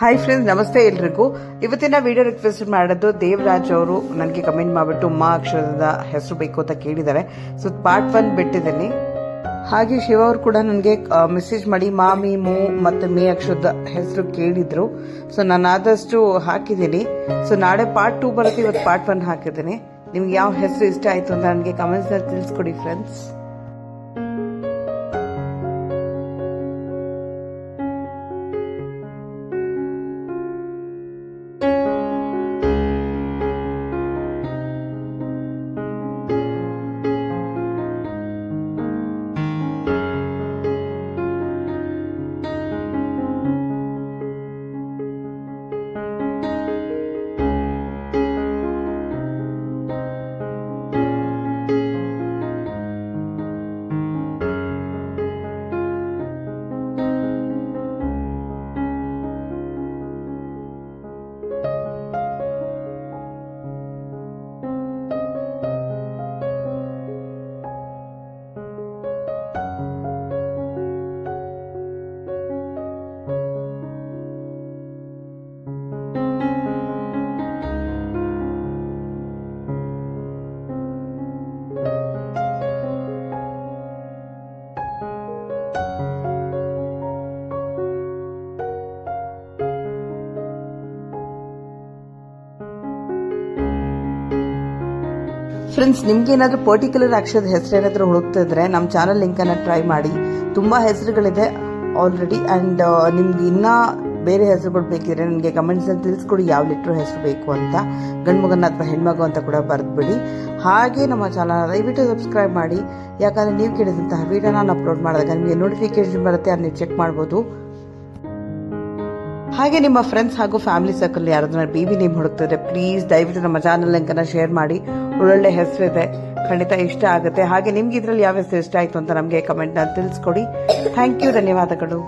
Hi friends ನಮಸ್ತೆ ಎಲ್ರಿಗೂ. ಇವತ್ತಿನ ವಿಡಿಯೋ ರಿಕ್ವೆಸ್ಟ್ ಮಾಡೋದು ದೇವರಾಜ್ ಅವರು ನನಗೆ ಕಮೆಂಟ್ ಮಾಡಿಬಿಟ್ಟು ಮಾ ಅಕ್ಷರದ ಹೆಸರು ಬೇಕು ಅಂತ ಕೇಳಿದ್ದಾರೆ. ಸೊ ಪಾರ್ಟ್ ಒನ್ ಬಿಟ್ಟಿದ್ದೀನಿ. ಹಾಗೆ ಶಿವ ಅವರು ಕೂಡ ನನಗೆ ಮೆಸೇಜ್ ಮಾಡಿ ಮಾಮಿ ಮೂ ಮತ್ತು ಮೇ ಅಕ್ಷರದ ಹೆಸರು ಕೇಳಿದ್ರು. ಸೊ ನಾನು ಆದಷ್ಟು ಹಾಕಿದ್ದೀನಿ. ಸೊ ನಾಳೆ ಪಾರ್ಟ್ ಟೂ ಬರುತ್ತೆ, ಇವತ್ತು ಪಾರ್ಟ್ ಒನ್ ಹಾಕಿದ್ದೀನಿ. ನಿಮ್ಗೆ ಯಾವ ಹೆಸರು ಇಷ್ಟ ಆಯಿತು ಅಂತ ನನಗೆ ಕಮೆಂಟ್ಸ್ನಲ್ಲಿ ತಿಳಿಸ್ಕೊಡಿ ಫ್ರೆಂಡ್ಸ್ ಫ್ರೆಂಡ್ಸ್ ನಿಮ್ಗೆ ಏನಾದರೂ ಪರ್ಟಿಕ್ಯುಲರ್ ಅಕ್ಷರದ ಹೆಸರು ಏನಾದರೂ ಹುಡುಕ್ತಾ ಇದ್ರೆ ನಮ್ಮ ಚಾನಲ್ ಲಿಂಕನ್ನು ಟ್ರೈ ಮಾಡಿ. ತುಂಬ ಹೆಸರುಗಳಿದೆ ಆಲ್ರೆಡಿ ಆ್ಯಂಡ್ ನಿಮ್ಗೆ ಇನ್ನೂ ಬೇರೆ ಹೆಸರುಗಳು ಬೇಕಿದ್ರೆ ನನಗೆ ಕಮೆಂಟ್ಸಲ್ಲಿ ತಿಳಿಸ್ಕೊಡಿ ಯಾವ ಲಿಟ್ರ್ ಹೆಸರು ಬೇಕು ಅಂತ. ಗಂಡು ಮಗನ ಅಥವಾ ಹೆಣ್ಮಗು ಅಂತ ಕೂಡ ಬರೆದ್ಬಿಡಿ. ಹಾಗೆ ನಮ್ಮ ಚಾನಲ್ ದಯವಿಟ್ಟು ಸಬ್ಸ್ಕ್ರೈಬ್ ಮಾಡಿ. ಯಾಕಂದರೆ ನೀವು ಕೇಳಿದಂತಹ ವೀಡಿಯೋ ನಾನು ಅಪ್ಲೋಡ್ ಮಾಡಿದಾಗ ನಿಮಗೆ ನೋಟಿಫಿಕೇಶನ್ ಬರುತ್ತೆ ನೀವು ಚೆಕ್ ಮಾಡ್ಬೋದು. ಹಾಗೆ ನಿಮ್ಮ ಫ್ರೆಂಡ್ಸ್ ಹಾಗೂ ಫ್ಯಾಮಿಲಿ ಸರ್ಕಲ್ ಯಾರಾದ್ರೂ ಬೇಬಿ ನೇಮ್ ಹುಡುಕ್ತಿದ್ರೆ ಪ್ಲೀಸ್ ದಯವಿಟ್ಟು ನಮ್ಮ ಚಾನಲ್ ಲಿಂಕನ್ನು ಶೇರ್ ಮಾಡಿ. ಒಳ್ಳೊಳ್ಳೆ ಹೆಸರಿದೆ ಖಂಡಿತ ಇಷ್ಟ ಆಗುತ್ತೆ. ಹಾಗೆ ನಿಮ್ಗೆ ಇದರಲ್ಲಿ ಯಾವ ಹೆಸರು ಇಷ್ಟ ಆಯ್ತು ಅಂತ ನಮಗೆ ಕಮೆಂಟ್ನಲ್ಲಿ ತಿಳಿಸ್ಕೊಡಿ. ಥ್ಯಾಂಕ್ ಯು ಧನ್ಯವಾದಗಳು.